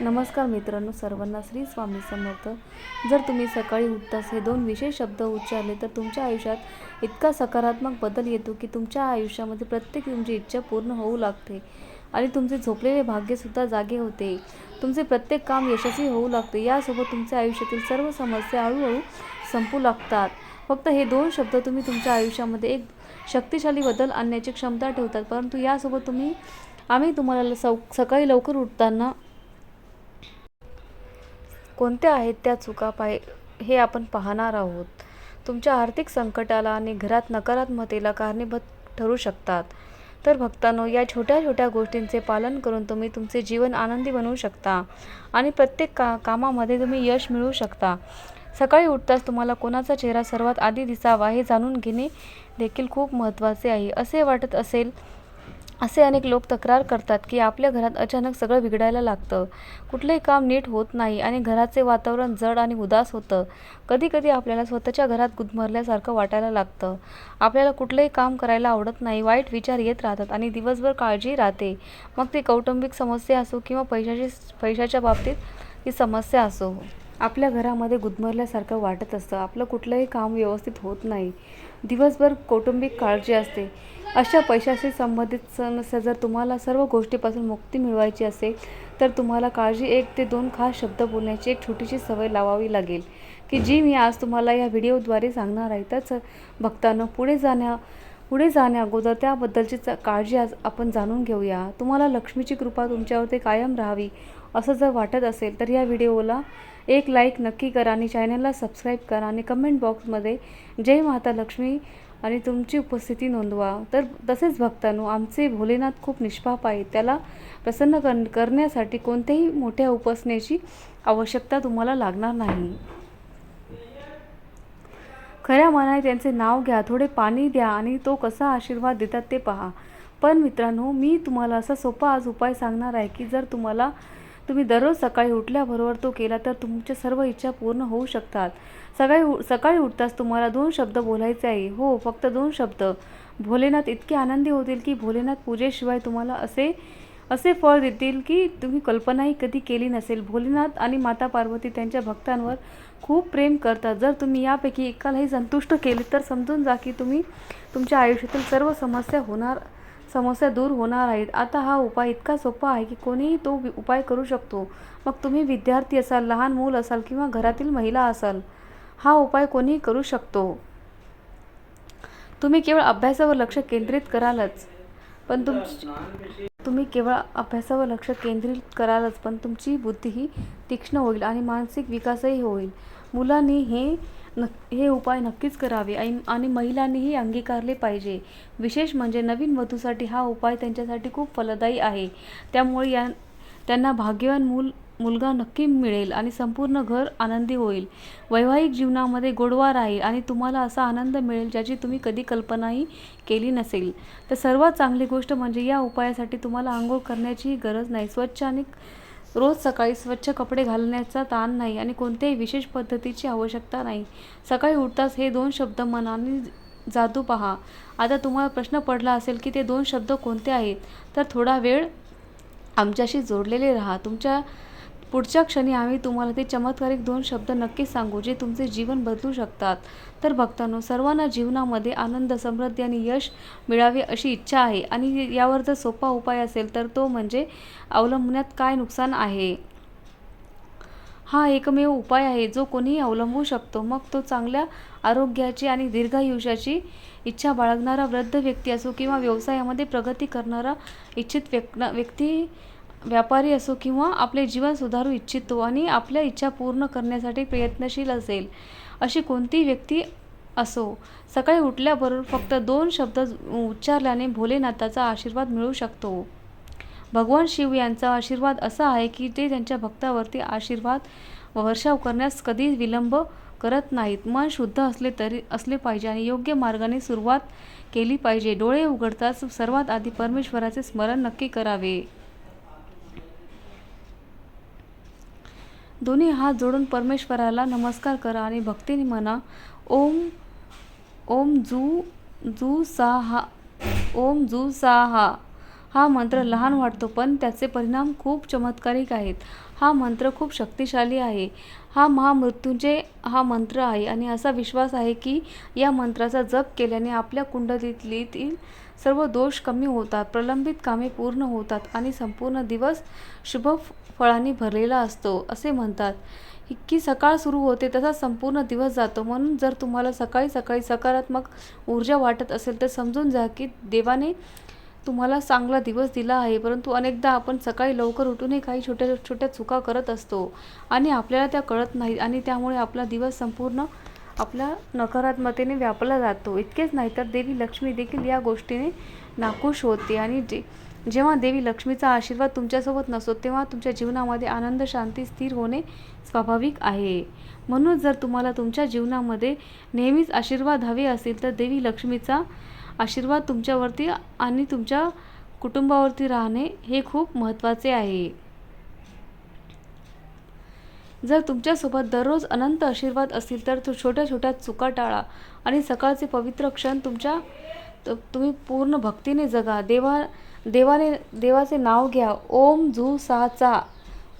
नमस्कार मित्रांनो सर्वांना श्री स्वामी समर्थ. जर तुम्ही सकाळी उठताच हे दोन विशेष शब्द उच्चारले तर तुमच्या आयुष्यात इतका सकारात्मक बदल येतो की तुमच्या आयुष्यामध्ये प्रत्येक तुमची इच्छा पूर्ण होऊ लागते आणि तुमचे झोपलेले भाग्यसुद्धा जागे होते. तुमचे प्रत्येक काम यशस्वी होऊ लागते. यासोबत तुमच्या आयुष्यातील सर्व समस्या हळूहळू संपू लागतात. फक्त हे दोन शब्द तुम्ही तुमच्या आयुष्यामध्ये एक शक्तिशाली बदल आणण्याची क्षमता ठेवतात. परंतु यासोबत तुम्ही आम्ही तुम्हाला सौ सकाळी लवकर उठताना कोणत्या आहेत त्या चुका पाय हे आपण पाहणार आहोत. तुमच्या आर्थिक संकटाला आणि घरात नकारात्मतेला कारणीभूत ठरू शकतात. तर भक्तांनो या छोट्या छोट्या गोष्टींचे पालन करून तुम्ही तुमचे जीवन आनंदी बनवू शकता आणि प्रत्येक का कामामध्ये तुम्ही यश मिळवू शकता. सकाळी उठताच तुम्हाला कोणाचा चेहरा सर्वात आधी दिसावा हे जाणून घेणे देखील खूप महत्त्वाचे आहे. असे वाटत असेल असे अनेक लोक तक्रार करतात की आपल्या घरात अचानक सगळं बिघडायला लागतं. कुठलंही काम नीट होत नाही आणि घराचे वातावरण जड आणि उदास होतं. कधीकधी आपल्याला स्वतःच्या घरात गुदमरल्यासारखं वाटायला लागतं. आपल्याला कुठलंही काम करायला आवडत नाही वाईट विचार येत राहतात आणि दिवसभर काळजी राहते. मग ती कौटुंबिक समस्या असो किंवा पैशाची पैशाच्या बाबतीत ती समस्या असो. आपल्या घरामध्ये गुदमरल्यासारखं वाटत असतं. आपलं कुठलंही काम व्यवस्थित होत नाही. दिवसभर कौटुंबिक काळजी असते. अशा पैशाशी संबंधित समस्या जर तुम्हाला सर्व गोष्टीपासून मुक्ती मिळवायची असेल तर तुम्हाला काळजी एक ते दोन खास शब्द बोलण्याची एक छोटीशी सवय लावावी लागेल. की जी मी आज तुम्हाला या व्हिडिओद्वारे सांगणार आहे तर भक्तांना पुढे जाण्या पुढे जाण्याअगोदर त्याबद्दलची च- काळजी आज आपण जाणून घेऊया. तुम्हाला लक्ष्मीची कृपा तुमच्यावरती कायम राहावी असं जर वाटत असेल तर या व्हिडिओला एक लाईक नक्की करा आणि चॅनलला सबस्क्राईब करा आणि कमेंट बॉक्समध्ये जय माता लक्ष्मी आणि तुमची उपस्थिती नोंदवा. तर तसेच भक्तांनो आमचे भोलेनाथ खूप निष्पाप आहेत. त्याला प्रसन्न कर करण्यासाठी कोणत्याही मोठ्या उपासनेची आवश्यकता तुम्हाला लागणार नाही. खऱ्या मनाने त्यांचे नाव घ्या थोडे पाणी द्या आणि तो कसा आशीर्वाद देतात ते पहा. पण मित्रांनो मी तुम्हाला असा सोपा आज उपाय सांगणार आहे की जर तुम्हाला तुम्ही दररोज सकाळी उठल्याबरोबर तो केला तर तुमच्या सर्व इच्छा पूर्ण होऊ शकतात. सकाळी उ सकाळी उठताच तुम्हाला दोन शब्द बोलायचे आहे. हो फक्त दोन शब्द. भोलेनाथ इतके आनंदी होतील की भोलेनाथ पूजेशिवाय तुम्हाला असे असे फळ देतील की तुम्ही कल्पनाही कधी केली नसेल. भोलेनाथ आणि माता पार्वती त्यांच्या भक्तांवर खूप प्रेम करतात. जर तुम्ही यापैकी एकालाही संतुष्ट केले तर समजून जा की तुम्ही तुमच्या आयुष्यातील सर्व समस्या होणार समस्या दूर होणार आहेत. आता हा उपाय इतका सोपा आहे की कोणीही तो उपाय करू शकतो. मग तुम्ही विद्यार्थी असाल लहान मूल असाल किंवा घरातील महिला असाल हा उपाय कोणीही करू शकतो. तुम्ही केवळ अभ्यासावर लक्ष केंद्रित करालच. पण तुम तुम्ही केवळ अभ्यासावर लक्ष केंद्रित करालच पण तुमची बुद्धीही तीक्ष्ण होईल आणि मानसिक विकासही होईल. मुलांनी हे नक हे उपाय नक्कीच करावे आणि आणि महिलांनीही अंगीकारले पाहिजे. विशेष म्हणजे नवीन वधूसाठी हा उपाय त्यांच्यासाठी खूप फलदायी आहे. त्यामुळे या त्यांना भाग्यवान मूल मुलगा नक्की मिळेल आणि संपूर्ण घर आनंदी होईल. वैवाहिक जीवनामध्ये गोडवा राहील आणि तुम्हाला असा आनंद मिळेल ज्याची तुम्ही कधी कल्पनाही केली नसेल. तर सर्वात चांगली गोष्ट म्हणजे या उपायासाठी तुम्हाला आंघोळ करण्याची गरज नाही. स्वच्छ आणि रोज सकाळी स्वच्छ कपडे घालण्याचा ताण नाही आणि कोणत्याही विशेष पद्धतीची आवश्यकता नाही. सकाळी उठताच हे दोन शब्द मनाने जादू पहा. आता तुम्हाला प्रश्न पडला असेल की ते दोन शब्द कोणते आहेत? तर थोडा वेळ आमच्याशी जोडलेले राहा. तुमच्या पुढच्या क्षणी आम्ही तुम्हाला ते चमत्कारिक दोन शब्द नक्कीच सांगू जे तुमचे जीवन बदलू शकतात. तर भक्तांनो सर्वांना जीवनामध्ये आनंद समृद्धी आणि यश मिळावे अशी इच्छा आहे आणि यावर जर सोपा उपाय असेल तर तो म्हणजे अवलंबण्यात काय नुकसान आहे? हा एकमेव उपाय आहे जो कोणीही अवलंबू शकतो. मग तो चांगल्या आरोग्याची आणि दीर्घायुष्याची इच्छा बाळगणारा वृद्ध व्यक्ती असो किंवा व्यवसायामध्ये प्रगती करणारा इच्छित व्यक् व्यक्ती व्यापारी असो किंवा आपले जीवन सुधारू इच्छितो आणि आपल्या इच्छा पूर्ण करण्यासाठी प्रयत्नशील असेल अशी कोणतीही व्यक्ती असो. सकाळी उठल्याबरोबर फक्त दोन शब्द उच्चारल्याने भोलेनाथाचा आशीर्वाद मिळू शकतो. भगवान शिव यांचा आशीर्वाद असा आहे की ते त्यांच्या भक्तावरती आशीर्वाद वर्षाव करण्यास कधी विलंब करत नाहीत. मन शुद्ध असले तरी असले पाहिजे आणि योग्य मार्गाने सुरुवात केली पाहिजे. डोळे उघडताच सर्वात आधी परमेश्वराचे स्मरण नक्की करावे. दोन्ही हात जोडून परमेश्वराला नमस्कार करा आणि भक्तीने म्हणा ओम ओम जू जू सा हा ओम जू सा हा हा मंत्र लहान वाटतो पण त्याचे परिणाम खूप चमत्कारिक आहेत. हा मंत्र खूप शक्तिशाली आहे. हा महामृत्यूंचे हा मंत्र आहे आणि असा विश्वास आहे की या मंत्राचा जप केल्याने आपल्या कुंडलीतील सर्व दोष कमी होतात प्रलंबित कामे पूर्ण होतात आणि संपूर्ण दिवस शुभ फळांनी भरलेला असतो असे म्हणतात. इतकी सकाळ सुरू होते तसा संपूर्ण दिवस जातो. म्हणून जर तुम्हाला सकाळी सकाळी सकारात्मक ऊर्जा वाटत असेल तर समजून जा की देवाने तुम्हाला चांगला दिवस दिला आहे. परंतु अनेकदा आपण सकाळी लवकर उठूनही काही छोट्या छोट्या चुका करत असतो आणि आपल्याला त्या कळत नाही आणि त्यामुळे आपला दिवस संपूर्ण आपल्या नकारात्मकतेने व्यापला जातो. इतकेच नाही तर देवी लक्ष्मी देखील या गोष्टीने नाखुश होते आणि जे जेव्हा देवी लक्ष्मीचा आशीर्वाद तुमच्यासोबत नसतो तेव्हा तुमच्या जीवनामध्ये आनंद शांती स्थिर होणे स्वाभाविक आहे. म्हणून जर तुम्हाला तुमच्या जीवनामध्ये नेहमीच आशीर्वाद हवे असेल तर देवी लक्ष्मीचा आशीर्वाद तुमच्यावरती आणि तुमच्या कुटुंबावरती राहणे हे खूप महत्त्वाचे आहे. जर तुमच्यासोबत दररोज अनंत आशीर्वाद असतील तर तो छोट्या छोट्या चुका टाळा आणि सकाळचे पवित्र क्षण तुमच्या तुम्ही पूर्ण भक्तीने जगा. देवा देवाने देवाचे नाव घ्या. ओम झू सहाचा.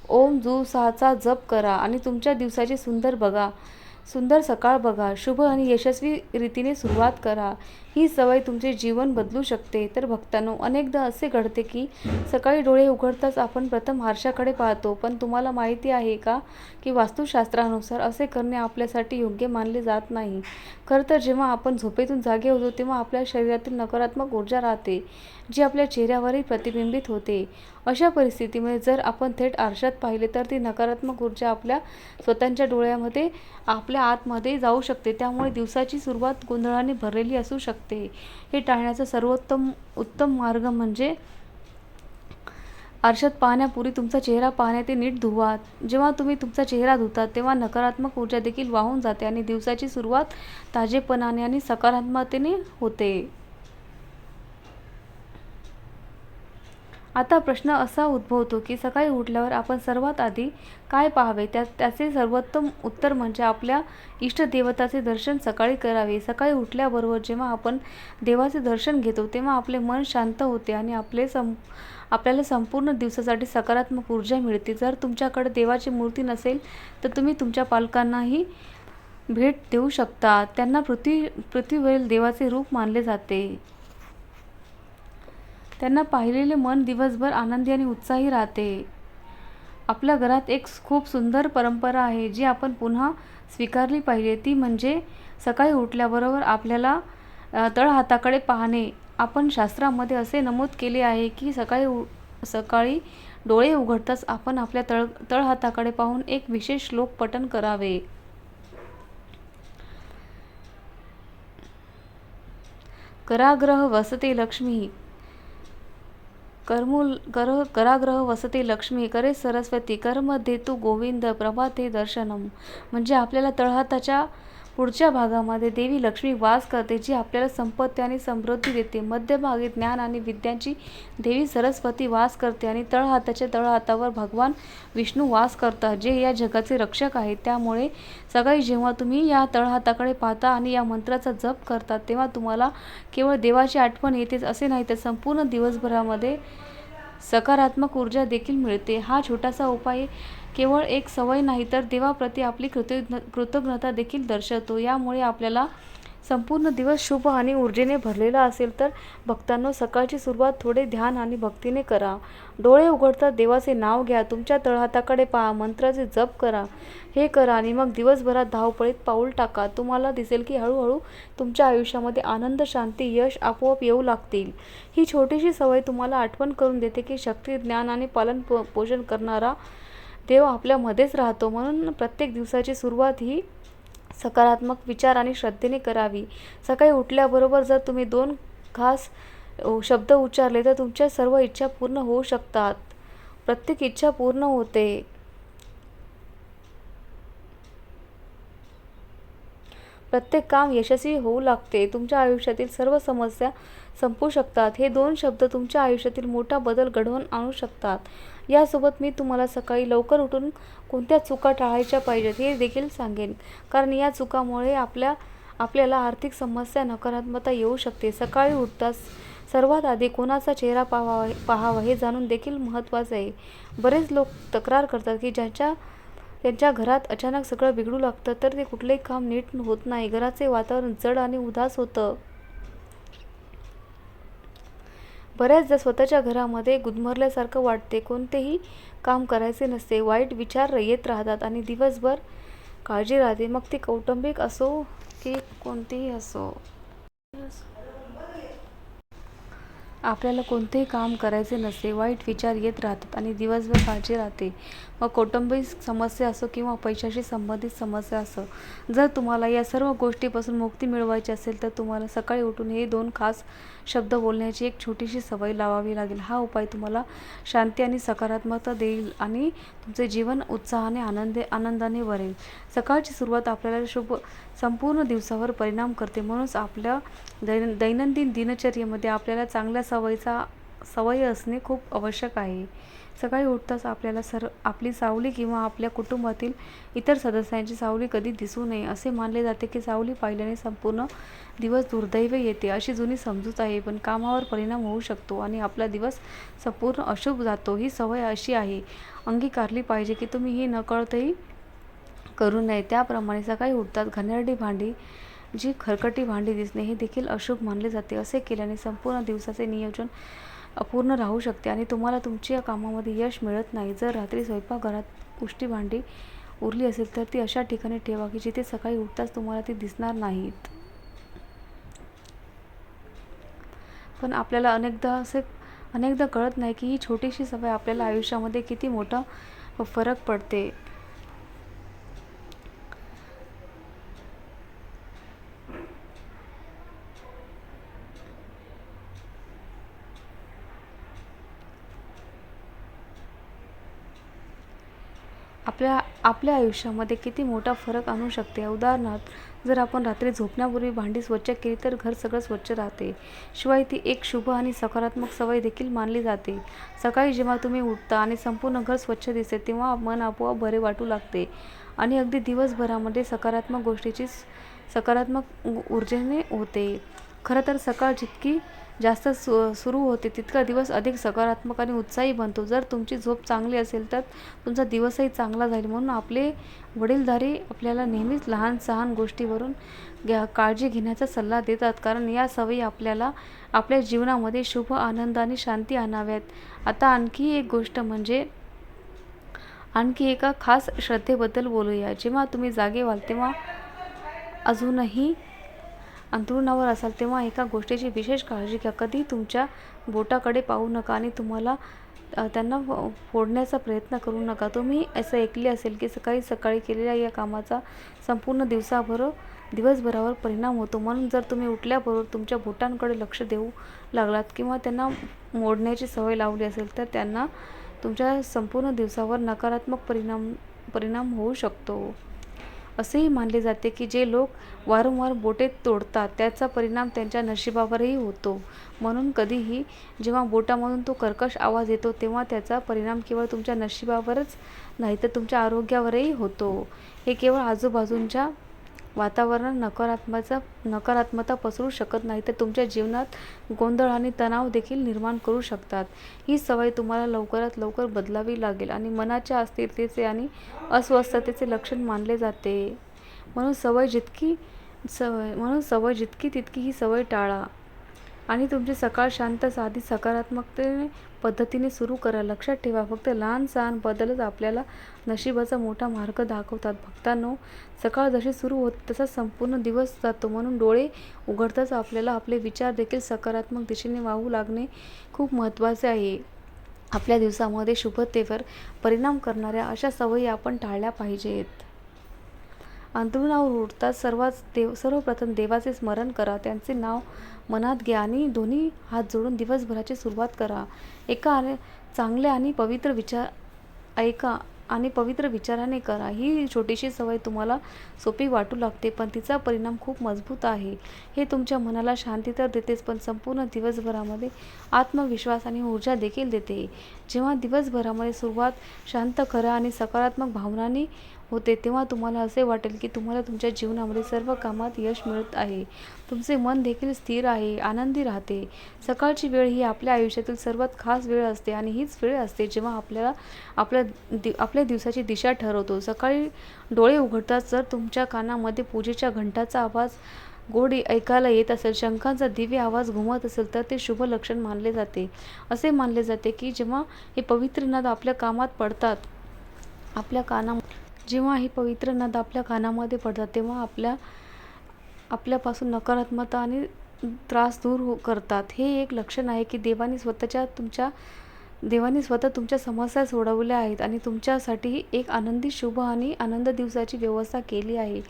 ओम झू सहाचा जप करा आणि तुमच्या दिवसाचे सुंदर बघा. सुंदर सकाळ बघा शुभ आणि यशस्वी रीतीने सुरुवात करा. ही सवय तुमचे जीवन बदलू शकते. तर भक्तांनो अनेकदा असे घडते की सकाळी डोळे उघडताच आपण प्रथम आरशाकडे पाहतो. पण तुम्हाला माहिती आहे का की वास्तुशास्त्रानुसार असे करणे आपल्यासाठी योग्य मानले जात नाही. खरं तर जेव्हा आपण झोपेतून जागे होतो तेव्हा आपल्या शरीरातील नकारात्मक ऊर्जा राहते जी आपल्या चेहऱ्यावरही प्रतिबिंबित होते. अशा परिस्थितीमध्ये जर आपण थेट आरशात पाहिले तर ती नकारात्मक ऊर्जा आपल्या स्वतःच्या डोळ्यामध्ये आपल्या आतमध्ये जाऊ शकते. त्यामुळे दिवसाची सुरुवात गोंधळाने भरलेली असू शकते. हे टाळण्याचा सर्वोत्तम उत्तम मार्ग म्हणजे आरशात पाहण्यापूर्वी तुमचा चेहरा पाहण्यात नीट धुवा. जेव्हा तुम्ही तुमचा चेहरा धुता तेव्हा नकारात्मक ऊर्जा देखील वाहून जाते आणि दिवसाची सुरुवात ताजेपणाने आणि सकारात्मकतेने होते. आता प्रश्न असा उद्भवतो की सकाळी उठल्यावर आपण सर्वात आधी काय पाहावे? त्या त्याचे सर्वोत्तम उत्तर म्हणजे आपल्या इष्टदेवताचे दर्शन सकाळी करावे. सकाळी उठल्याबरोबर जेव्हा आपण देवाचे दर्शन घेतो तेव्हा आपले मन शांत होते आणि आपले सं आपल्याला संपूर्ण दिवसासाठी सकारात्मक ऊर्जा मिळते. जर तुमच्याकडे देवाची मूर्ती नसेल तर तुम्ही तुमच्या पालकांनाही भेट देऊ शकता. त्यांना पृथ्वी पृथ्वीवरील देवाचे रूप मानले जाते. त्यांना पाहिलेले मन दिवसभर आनंदी आणि उत्साही राहते. आपल्या घरात एक खूप सुंदर परंपरा आहे जी आपण पुन्हा स्वीकारली पाहिजे. ती म्हणजे सकाळी उठल्याबरोबर आपल्याला तळहाताकडे पाहणे. आपण शास्त्रामध्ये असे नमूद केले आहे की सकाळी उ सकाळी डोळे उघडताच आपण आपल्या तळ तळहाताकडे पाहून एक विशेष श्लोक पठण करावे. कराग्रह वसते लक्ष्मी. कर्मूल कर कराग्रह वसते लक्ष्मी करे सरस्वती कर्म तू गोविंद प्रभाते दर्शनम. म्हणजे आपल्याला तळहाताच्या पुढच्या भागामध्ये देवी लक्ष्मी वास करते जी आपल्याला संपत्ती आणि समृद्धी देते. मध्यभागी ज्ञान आणि विद्यांची देवी सरस्वती वास करते आणि तळहाताच्या तळहातावर भगवान विष्णू वास करतात जे या जगाचे रक्षक आहेत त्यामुळे सकाळी जेव्हा तुम्ही या तळहाताकडे पाहता आणि या मंत्राचा जप करता तेव्हा तुम्हाला केवळ देवाची आठवण येतेच असे नाही तर संपूर्ण दिवसभरामध्ये सकारात्मक ऊर्जा देखील मिळते. हा छोटासा उपाय केवळ एक सवय नाही तर देवाप्रती आपली कृतज्ञ कृतज्ञता देखील दर्शवतो. यामुळे आपल्याला संपूर्ण दिवस शुभ आणि ऊर्जेने भरलेला असेल तर भक्तांनो सकाळची सुरुवात थोडे ध्यान आणि भक्तीने करा. डोळे उघडता देवाचे नाव घ्या तुमच्या तळहाताकडे पहा मंत्राचे जप करा हे करा आणि मग दिवसभरात धावपळीत पाऊल टाका. तुम्हाला दिसेल की हळूहळू तुमच्या आयुष्यामध्ये आनंद शांती यश आपोआप येऊ लागतील. ही छोटीशी सवय तुम्हाला आठवण करून देते की शक्ती ज्ञान आणि पालन पो पोषण करणारा देव आपल्यामध्येच राहतो. म्हणून प्रत्येक दिवसाची सुरुवात ही सकारात्मक विचार आणि श्रद्धेने करावी. सकाळी उठल्याबरोबर जर तुम्ही दोन खास शब्द उच्चारले तर तुमच्या सर्व इच्छा पूर्ण होऊ शकतात. प्रत्येक इच्छा पूर्ण होते. प्रत्येक काम यशस्वी होऊ लागते. तुमच्या आयुष्यातील सर्व समस्या संपू शकतात. हे दोन शब्द तुमच्या आयुष्यातील मोठा बदल घडवून आणू शकतात. यासोबत मी तुम्हाला सकाळी लवकर उठून कोणत्या चुका टाळायच्या पाहिजेत हे देखील सांगेन. कारण या चुकामुळे आपल्या आपल्याला आर्थिक समस्या नकारात्मकता येऊ शकते. सकाळी उठताच सर्वात आधी कोणाचा चेहरा पाहावा पाहावा हे जाणून देखील महत्त्वाचं आहे. बरेच लोक तक्रार करतात की ज्याच्या त्यांच्या घरात अचानक सगळं बिघडू लागतं तर ते कुठलंही काम नीट होत नाही. घराचे वातावरण जड आणि उदास होतं. बऱ्याचदा स्वतःच्या घरामध्ये गुदमरल्यासारखं वाटते. कोणतेही काम करायचे नसते. वाईट विचार येत राहतात आणि दिवसभर काळजी राहते. मग ती कौटुंबिक असो की कोणतीही असो. आपल्याला कोणतेही काम करायचे नसते. वाईट विचार येत राहतात आणि दिवसभर काळजी राहते. मग कौटुंबिक समस्या असो किंवा पैशाशी संबंधित समस्या असो जर तुम्हाला या सर्व गोष्टीपासून मुक्ती मिळवायची असेल तर तुम्हाला सकाळी उठून हे दोन खास शब्द बोलण्याची एक छोटीशी सवय लावावी लागेल. हा उपाय तुम्हाला शांती आणि सकारात्मकता देईल आणि तुमचे जीवन उत्साहाने आनंदे आनंदाने भरेल. सकाळची सुरुवात आपल्याला शुभ संपूर्ण दिवसावर परिणाम करते. म्हणूनच आपल्या दैन दैनंदिन दिनचर्येमध्ये आपल्याला चांगल्या सवयीचा सवय असणे खूप आवश्यक आहे. सकाळी उठताच आपल्याला सर आपली सावली किंवा आपल्या कुटुंबातील इतर सदस्यांची सावली कधी दिसू नये असे मानले जाते की सावली पाहिल्याने संपूर्ण दिवस दुर्दैव येते अशी जुनी समजूत आहे. पण कामावर परिणाम होऊ शकतो आणि आपला दिवस संपूर्ण अशुभ जातो ही सवय अशी आहे. अंगीकारली पाहिजे की तुम्ही ही नकळतही करू नये. त्याप्रमाणे सकाळी उठतात घाणेरडी भांडी जी खरकटी भांडी दिसणे हे देखील अशुभ मानले जाते. असे केल्याने संपूर्ण दिवसाचे नियोजन अपूर्ण राहू शकते आणि तुम्हाला तुमच्या कामामध्ये यश मिळत नाही. जर रात्री स्वयंपाकघरात उष्टी भांडी उरली असेल तर ती अशा ठिकाणी ठेवा की जिथे सकाळी उठताच तुम्हाला ती दिसणार नाहीत. पण आपल्याला अनेकदा असे अनेकदा कळत नाही की ही छोटीशी सवय आपल्याला आयुष्यामध्ये किती मोठा फरक पडते. आपल्या आपल्या आयुष्यामध्ये किती मोठा फरक आणू शकते. उदाहरणार्थ जर आपण रात्री झोपण्यापूर्वी भांडी स्वच्छ केली तर घर सगळं स्वच्छ राहते. शिवाय ती एक शुभ आणि सकारात्मक सवय देखील मानली जाते. सकाळी जेव्हा तुम्ही उठता आणि संपूर्ण घर स्वच्छ दिसते तेव्हा मन आपोआप बरे वाटू लागते. आणि अगदी दिवसभरामध्ये सकारात्मक गोष्टीची सकारात्मक ऊर्जेने होते. खरं तर सकाळ जितकी जास्त सु सुरू होते तितका दिवस अधिक सकारात्मक आणि उत्साही बनतो. जर तुमची झोप चांगली असेल तर तुमचा दिवसही चांगला जाईल. म्हणून आपले वडीलधारी आपल्याला नेहमीच लहान सहान गोष्टीवरून घ्या काळजी घेण्याचा सल्ला देतात. कारण या सवयी आपल्याला आपल्या जीवनामध्ये शुभ आनंद आणि शांती आणाव्यात. आता आणखी एक गोष्ट म्हणजे आणखी एका खास श्रद्धेबद्दल बोलूया. जेव्हा तुम्ही जागे व्हाल तेव्हा अजूनही अंथरुणावर असाल तेव्हा एका गोष्टीची विशेष काळजी घ्या. कधी तुमच्या बोटाकडे पाहू नका आणि तुम्हाला त्यांना फोडण्याचा प्रयत्न करू नका. तुम्ही असं ऐकले असेल की सकाळी सकाळी केलेल्या या कामाचा संपूर्ण दिवसाभर दिवसभरावर परिणाम होतो. म्हणून जर तुम्ही उठल्याबरोबर तुमच्या बोटांकडे लक्ष देऊ लागलात किंवा त्यांना मोडण्याची सवय लावली असेल तर त्यांना तुमच्या संपूर्ण दिवसावर नकारात्मक परिणाम परिणाम होऊ शकतो. असेही मानले जाते की जे लोक वारंवार बोटे तोडतात त्याचा परिणाम त्यांच्या नशिबावरही होतो. म्हणून कधीही जेव्हा बोटामधून तो कर्कश आवाज येतो तेव्हा त्याचा परिणाम केवळ तुमच्या नशिबावरच नाही तर तुमच्या आरोग्यावरही होतो. हे केवळ आजूबाजूंच्या वातावरण नकारात्मकचा नकारात्मकता पसरू शकत नाही तर तुमच्या जीवनात गोंधळ आणि तणाव देखील निर्माण करू शकतात. ही सवय तुम्हाला लवकरात लवकर बदलावी लागेल आणि मनाच्या अस्थिरतेचे आणि अस्वस्थतेचे लक्षण मानले जाते. म्हणून सवय जितकी सवय म्हणून सवय जितकी तितकी ही सवय टाळा. आणि तुमची सकाळ शांत साधी सकारात्मकतेने पद्धतीने सुरू करा. लक्षात ठेवा फक्त लहान सहान बदलच आपल्याला नशिबाचा मोठा मार्ग दाखवतात. भक्तांनो सकाळ जशी सुरू होते तसा संपूर्ण दिवस जातो. म्हणून डोळे उघडताच आपल्याला आपले विचार देखील सकारात्मक दिशेने वाहू लागणे खूप महत्त्वाचे आहे. आपल्या दिवसामध्ये शुभतेवर परिणाम करणाऱ्या अशा सवयी आपण टाळल्या पाहिजेत. अंथरुणावर उठताच सर्वाच देव सर्वप्रथम देवाचे स्मरण करा. त्यांचे नाव मनात घ्या आणि दोन्ही हात जोडून दिवसभराची सुरुवात करा. एका आणि आणि पवित्र विचार ऐका आणि पवित्र विचाराने करा. ही छोटीशी सवय तुम्हाला सोपी वाटू लागते पण तिचा परिणाम खूप मजबूत आहे. हे तुमच्या मनाला शांती तर देतेच पण संपूर्ण दिवसभरामध्ये आत्मविश्वास आणि ऊर्जा देखील देते. जेव्हा दिवसभरामध्ये सुरुवात शांत करा आणि सकारात्मक भावनांनी होते तेव्हा तुम्हाला असे वाटेल की तुम्हाला तुमच्या जीवनामध्ये सर्व कामात यश मिळत आहे. तुमचे मन देखील स्थिर आहे आनंदी राहते. सकाळची वेळ ही आपल्या आयुष्यातील सर्वात खास वेळ असते आणि हीच वेळ असते जेव्हा आपल्याला आपल्या दि आपल्या दिवसाची दिशा ठरवतो. सकाळी डोळे उघडताच जर तुमच्या कानामध्ये पूजेच्या घंटाचा आवाज गोडी ऐकायला येत असेल शंखांचा दिव्य आवाज घुमत असेल तर ते शुभ लक्षण मानले जाते. असे मानले जाते की जेव्हा हे पवित्र नाद आपल्या कामात पडतात आपल्या काना जेव्हा हे पवित्र नाद आपल्या कानामध्ये पडतात तेव्हा आपल्या आपल्यापासून नकारात्मकता आणि त्रास दूर हो करतात. हे एक लक्षण आहे की देवाने स्वतःच्या तुमच्या देवाने स्वतः तुमच्या समस्या सोडवल्या आहेत आणि तुमच्यासाठी एक आनंदी शुभ आणि आनंद दिवसाची व्यवस्था केली आहे.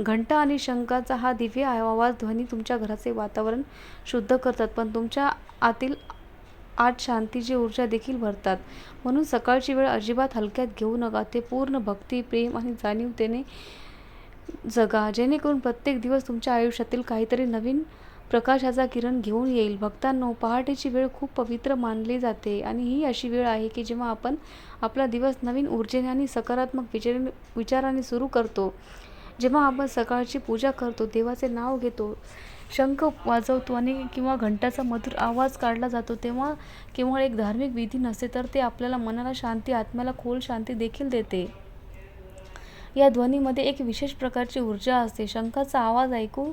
घंटा आणि शंकाचा हा दिव्य आवाज ध्वनी तुमच्या घराचे वातावरण शुद्ध करतात पण तुमच्या आतील आत शांतीची ऊर्जा देखील भरतात. म्हणून सकाळची वेळ अजिबात हलक्यात घेऊ नका. ते पूर्ण भक्ती प्रेम आणि जाणीवतेने जगा. जेणेकरून प्रत्येक दिवस तुमच्या आयुष्यातील काहीतरी नवीन प्रकाशाचा किरण घेऊन येईल. भक्तांनो पहाटेची वेळ खूप पवित्र मानली जाते आणि ही अशी वेळ आहे की जेव्हा आपण आपला दिवस नवीन ऊर्जेने आणि सकारात्मक विचार विचाराने सुरू करतो. जेव्हा आपण सकाळची पूजा करतो देवाचे नाव घेतो शंख वाजवतो आणि किंवा घंटाचा मधुर आवाज काढला जातो तेव्हा केवळ एक धार्मिक विधी नसते तर ते आपल्याला मनाला शांती आत्म्याला खोल शांती देखील देते. या ध्वनीमध्ये एक विशेष प्रकारची ऊर्जा असते. शंखाचा आवाज ऐकू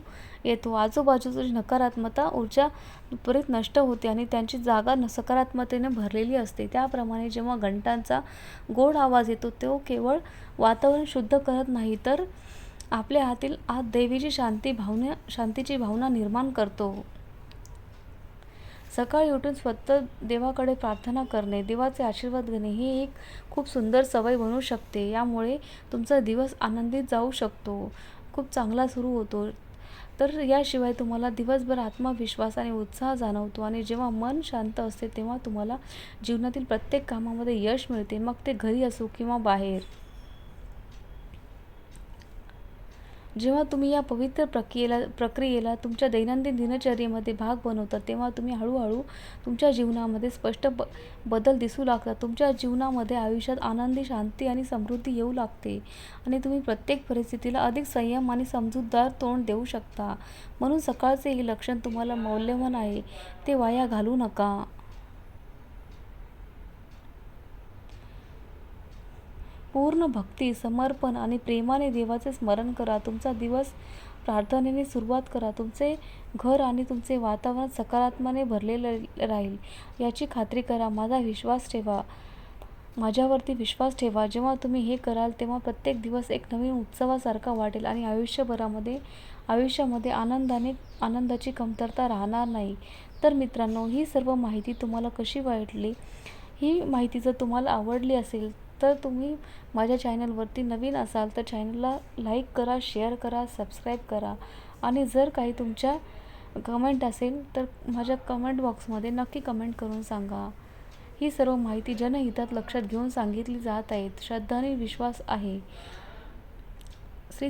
येतो. आजूबाजूची नकारात्मकता ऊर्जा त्वरित नष्ट होते आणि त्यांची जागा सकारात्मकतेने भरलेली असते. त्याप्रमाणे जेव्हा घंटांचा गोड आवाज येतो तो केवळ वातावरण शुद्ध करत नाही तर आपल्या हातील आत देवीची शांती भावना शांतीची भावना निर्माण करतो. सकाळी उठून स्वतः देवाकडे प्रार्थना करणे देवाचे आशीर्वाद घेणे ही एक खूप सुंदर सवय बनू शकते. यामुळे तुमचा दिवस आनंदित जाऊ शकतो. खूप चांगला सुरू होतो. तर याशिवाय तुम्हाला दिवसभर आत्मविश्वास आणि उत्साह जाणवतो आणि जेव्हा मन शांत असते तेव्हा तुम्हाला जीवनातील प्रत्येक कामामध्ये यश मिळते. मग ते घरी असो किंवा बाहेर. जेव्हा तुम्ही या पवित्र प्रक्रियेला प्रक्रियेला तुमच्या दैनंदिन दिनचर्येमध्ये भाग बनवता तेव्हा तुम्ही हळूहळू तुमच्या जीवनामध्ये स्पष्ट ब बदल दिसू लागतात. तुमच्या जीवनामध्ये आयुष्यात आनंदी शांती आणि समृद्धी येऊ लागते आणि तुम्ही प्रत्येक परिस्थितीला अधिक संयम आणि समजूतदार तोंड देऊ शकता. म्हणून सकाळचे हे लक्षण तुम्हाला मौल्यवान आहे. ते वाया घालू नका. पूर्ण भक्ती समर्पण आणि प्रेमाने देवाचे स्मरण करा. तुमचा दिवस प्रार्थनेने सुरुवात करा. तुमचे घर आणि तुमचे वातावरण सकारात्मकने भरलेले राहील. याची खात्री करा. माझा विश्वास ठेवा. माझ्यावरती विश्वास ठेवा. जेव्हा तुम्ही हे कराल तेव्हा प्रत्येक दिवस एक नवीन उत्सवासारखा वाटेल आणि आयुष्यभरामध्ये आयुष्यामध्ये आनंदाने आनंदाची कमतरता राहणार नाही. तर मित्रांनो ही सर्व माहिती तुम्हाला कशी वाटली? ही माहिती जर तुम्हाला आवडली असेल तर तुम्ही माझ्या चॅनलवरती नवीन असाल तर चॅनलला लाईक करा शेअर करा सबस्क्राईब करा. आणि जर काही तुमच्या कमेंट असेल तर माझ्या कमेंट बॉक्समध्ये नक्की कमेंट करून सांगा. ही सर्व माहिती जनहितात लक्षात घेऊन सांगितली जात आहेत. श्रद्धा आणि विश्वास आहे. श्री